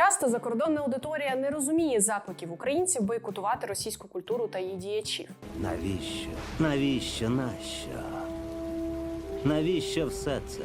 Часто закордонна аудиторія не розуміє закликів українців бойкотувати російську культуру та її діячів. Навіщо? Навіщо? Нащо? Навіщо все це?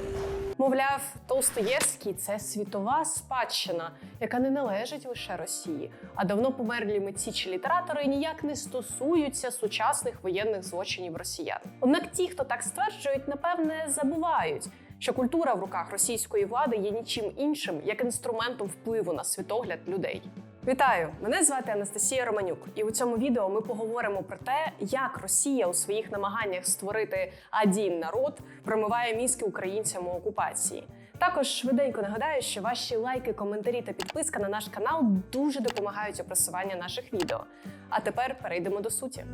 Мовляв, Толстоєвський це світова спадщина, яка не належить лише Росії. А давно померлі митці чи літератори ніяк не стосуються сучасних воєнних злочинів росіян. Однак ті, хто так стверджують, напевне забувають. Що культура в руках російської влади є нічим іншим, як інструментом впливу на світогляд людей. Вітаю! Мене звати Анастасія Романюк, і у цьому відео ми поговоримо про те, як Росія у своїх намаганнях створити один народ промиває мізки українцям у окупації. Також швиденько нагадаю, що ваші лайки, коментарі та підписка на наш канал дуже допомагають у просуванні наших відео. А тепер перейдемо до суті.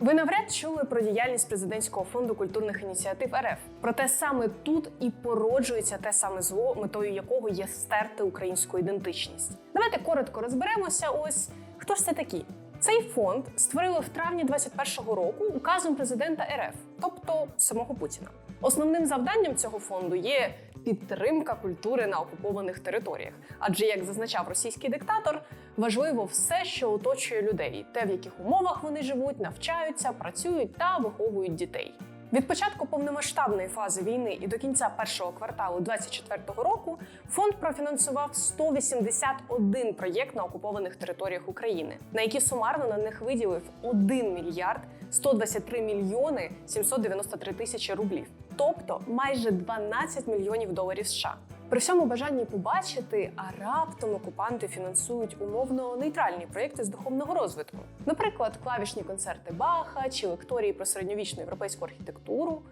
Ви навряд чули про діяльність президентського фонду культурних ініціатив РФ. Проте саме тут і породжується те саме зло, метою якого є стерти українську ідентичність. Давайте коротко розберемося. Ось хто ж це такі. Цей фонд створили в травні 21-го року указом президента РФ, тобто самого Путіна. Основним завданням цього фонду є підтримка культури на окупованих територіях. Адже, як зазначав російський диктатор, важливо все, що оточує людей, те, в яких умовах вони живуть, навчаються, працюють та виховують дітей. Від початку повномасштабної фази війни і до кінця першого кварталу 2024 року фонд профінансував 181 проєкт на окупованих територіях України, на які сумарно на них виділив 1 мільярд 123 мільйони 793 тисячі рублів, тобто майже 12 мільйонів доларів США. При всьому бажанні побачити, а раптом окупанти фінансують умовно нейтральні проєкти з духовного розвитку, наприклад, клавішні концерти Баха чи лекторії про середньовічну європейську архітектуру.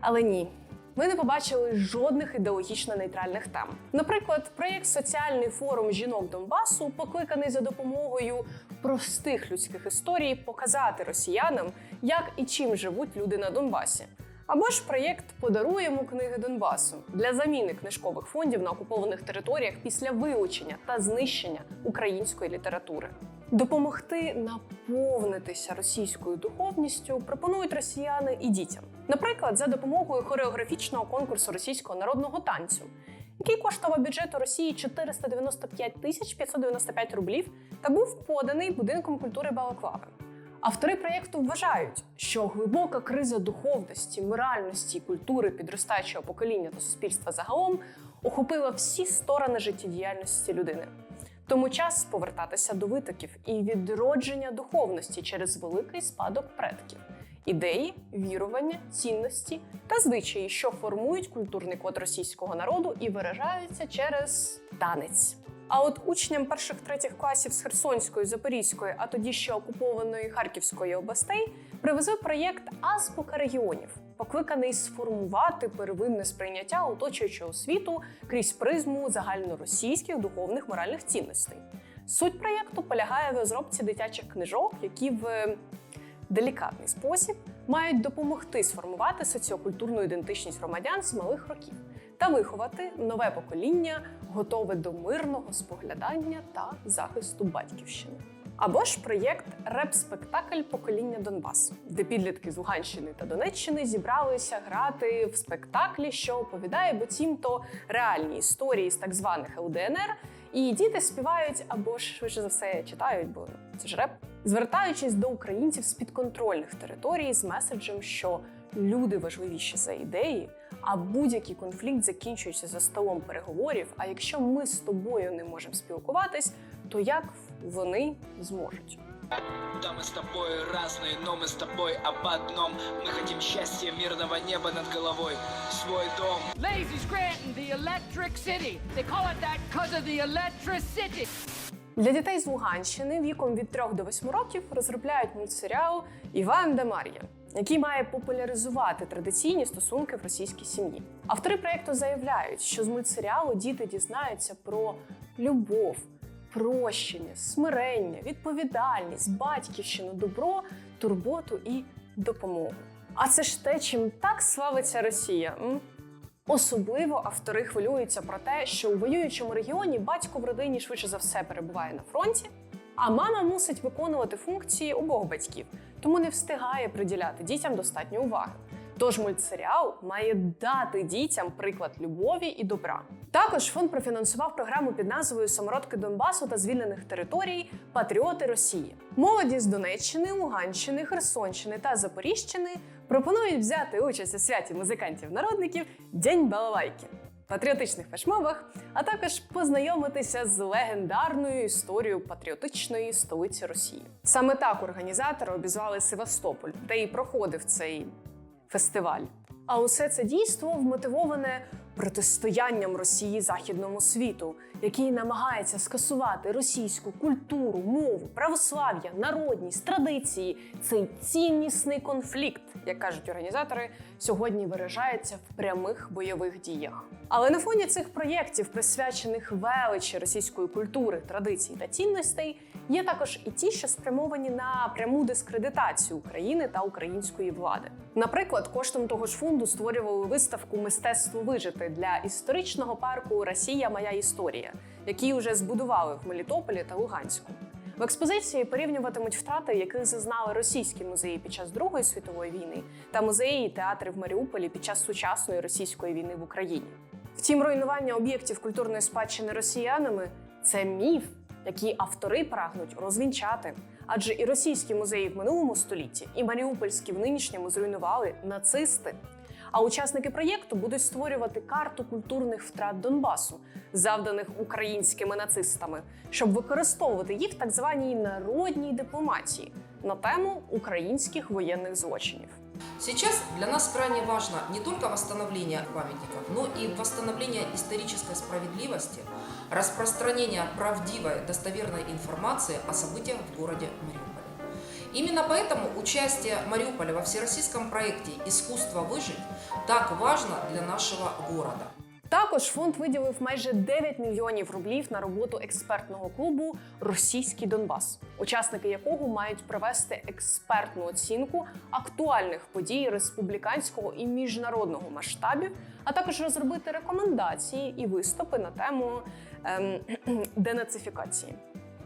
Але ні. Ми не побачили жодних ідеологічно нейтральних тем. Наприклад, проєкт Соціальний форум жінок Донбасу, покликаний за допомогою простих людських історій показати росіянам, як і чим живуть люди на Донбасі. Або ж проєкт Подаруємо книги Донбасу для заміни книжкових фондів на окупованих територіях після вилучення та знищення української літератури. Допомогти наповнитися російською духовністю пропонують росіяни і дітям, наприклад, за допомогою хореографічного конкурсу російського народного танцю, який коштував бюджету Росії 495 тисяч 595 рублів та був поданий будинком культури Балаклави. Автори проєкту вважають, що глибока криза духовності, моральності і культури підростаючого покоління та суспільства загалом охопила всі сторони життєдіяльності людини. Тому час повертатися до витоків і відродження духовності через великий спадок предків, ідеї, вірування, цінності та звичаї, що формують культурний код російського народу і виражаються через танець. А от учням перших третіх класів з Херсонської, Запорізької, а тоді ще окупованої Харківської областей привезли проєкт Азбука регіонів, покликаний сформувати первинне сприйняття оточуючого світу крізь призму загальноросійських духовних моральних цінностей. Суть проєкту полягає в розробці дитячих книжок, які в делікатний спосіб мають допомогти сформувати соціокультурну ідентичність громадян з малих років та виховати нове покоління, готове до мирного споглядання та захисту батьківщини. Або ж проєкт Реп-спектакль Покоління Донбасу, де підлітки з Луганщини та Донеччини зібралися грати в спектаклі, що оповідає буцімто реальні історії з так званих ЛДНР. І діти співають або ж швидше за все читають, бо це ж реп, звертаючись до українців з підконтрольних територій з меседжем, що люди важливіші за ідеї, а будь-який конфлікт закінчується за столом переговорів. А якщо ми з тобою не можемо спілкуватись, то як вони зможуть? Да, мы с тобой разные, но мы с тобой об одном Мы хотим счастья, мирного неба над головой Свой дом Lazy Scranton, the electric city. They call it that because of the electricity. Для дітей з Луганщини віком від 3 до 8 років розробляють мультсеріал Іван да Мар'я, який має популяризувати традиційні стосунки в російській сім'ї. Автори проєкту заявляють, що з мультсеріалу діти дізнаються про любов, прощення, смирення, відповідальність, батьківщину, добро, турботу і допомогу. А це ж те, чим так славиться Росія. Особливо автори хвилюються про те, що у воюючому регіоні батько в родині швидше за все перебуває на фронті, а мама мусить виконувати функції обох батьків, тому не встигає приділяти дітям достатньо уваги. Тож мультсеріал має дати дітям приклад любові і добра. Також фонд профінансував програму під назвою Самородки Донбасу та звільнених територій Патріоти Росії. Молоді з Донеччини, Луганщини, Херсонщини та Запоріжщини пропонують взяти участь у святі музикантів-народників День Балалайки. Патріотичних фешмобах, а також познайомитися з легендарною історією патріотичної столиці Росії. Саме так організатори обізвали Севастополь, де і проходив цей фестиваль. А усе це дійство вмотивоване протистоянням Росії західному світу, який намагається скасувати російську культуру, мову, православ'я, народність, традиції. Цей ціннісний конфлікт, як кажуть організатори, сьогодні виражається в прямих бойових діях. Але на фоні цих проєктів, присвячених величі російської культури, традицій та цінностей, є також і ті, що спрямовані на пряму дискредитацію України та української влади. Наприклад, коштом того ж фонду створювали виставку Мистецтво вижити для історичного парку Росія Моя історія, який уже збудували в Мелітополі та Луганську. В експозиції порівнюватимуть втрати, яких зазнали російські музеї під час Другої світової війни та музеї і театри в Маріуполі під час сучасної російської війни в Україні. Втім, руйнування об'єктів культурної спадщини росіянами це міф, який автори прагнуть розвінчати. Адже і російські музеї в минулому столітті, і маріупольські в нинішньому зруйнували нацисти. А учасники проєкту будуть створювати карту культурних втрат Донбасу, завданих українськими нацистами, щоб використовувати їх в так званій народній дипломатії на тему українських воєнних злочинів. Сейчас для нас крайне важно не только восстановление памятников, но и восстановление исторической справедливости, распространение правдивой, достоверной информации о событиях в городе Мариуполе. Именно поэтому участие Мариуполя во всероссийском проекте «Искусство выжить» так важно для нашего города. Також фонд виділив майже 9 мільйонів рублів на роботу експертного клубу Російський Донбас, учасники якого мають провести експертну оцінку актуальних подій республіканського і міжнародного масштабів, а також розробити рекомендації і виступи на тему ем, денацифікації.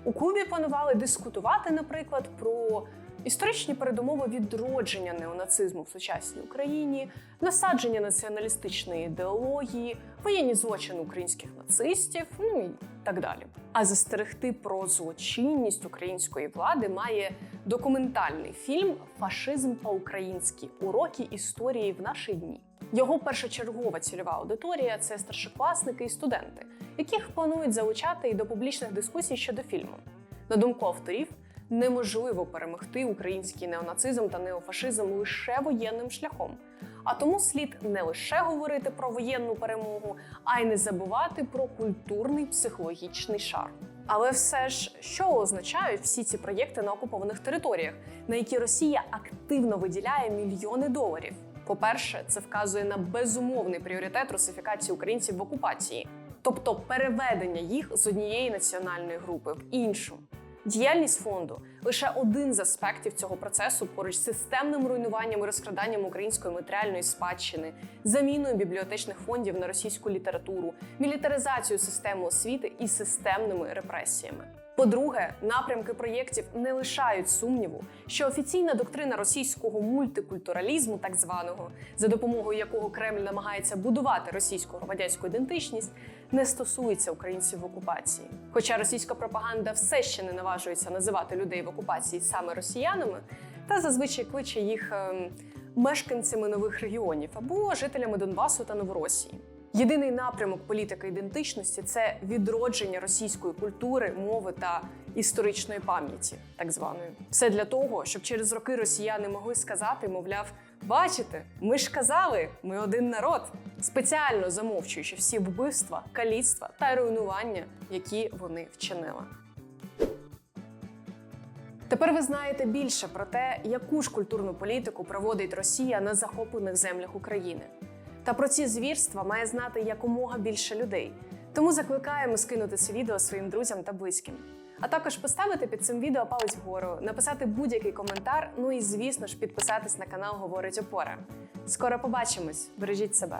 У клубі планували дискутувати, наприклад, про історичні передумови відродження неонацизму в сучасній Україні, насадження націоналістичної ідеології, воєнні злочини українських нацистів, ну і так далі. А застерегти про злочинність української влади має документальний фільм Фашизм по-українськи уроки історії в наші дні. Його першочергова цільова аудиторія це старшокласники і студенти, яких планують залучати і до публічних дискусій щодо фільму. На думку авторів, неможливо перемогти український неонацизм та неофашизм лише воєнним шляхом. А тому слід не лише говорити про воєнну перемогу, а й не забувати про культурний психологічний шар. Але все ж, що означають всі ці проєкти на окупованих територіях, на які Росія активно виділяє мільйони доларів? По-перше, це вказує на безумовний пріоритет русифікації українців в окупації, тобто переведення їх з однієї національної групи в іншу. Діяльність фонду лише один з аспектів цього процесу поруч з системним руйнуванням і розкраданням української матеріальної спадщини, заміною бібліотечних фондів на російську літературу, мілітаризацію системи освіти і системними репресіями. По-друге, напрямки проєктів не лишають сумніву, що офіційна доктрина російського мультикультуралізму, так званого, за допомогою якого Кремль намагається будувати російську громадянську ідентичність, не стосується українців в окупації. Хоча російська пропаганда все ще не наважується називати людей в окупації саме росіянами, та зазвичай кличе їх ем, мешканцями нових регіонів або жителями Донбасу та Новоросії. Єдиний напрямок політики ідентичності це відродження російської культури, мови та історичної пам'яті, так званої. Все для того, щоб через роки росіяни могли сказати, мовляв, бачите, ми ж казали, ми один народ, спеціально замовчуючи всі вбивства, каліцтва та руйнування, які вони вчинили. Тепер ви знаєте більше про те, яку ж культурну політику проводить Росія на захоплених землях України. Та про ці звірства має знати якомога більше людей. Тому закликаємо скинути це відео своїм друзям та близьким. А також поставити під цим відео палець вгору, написати будь-який коментар. Ну і звісно ж підписатись на канал Говорить Опора. Скоро побачимось, бережіть себе.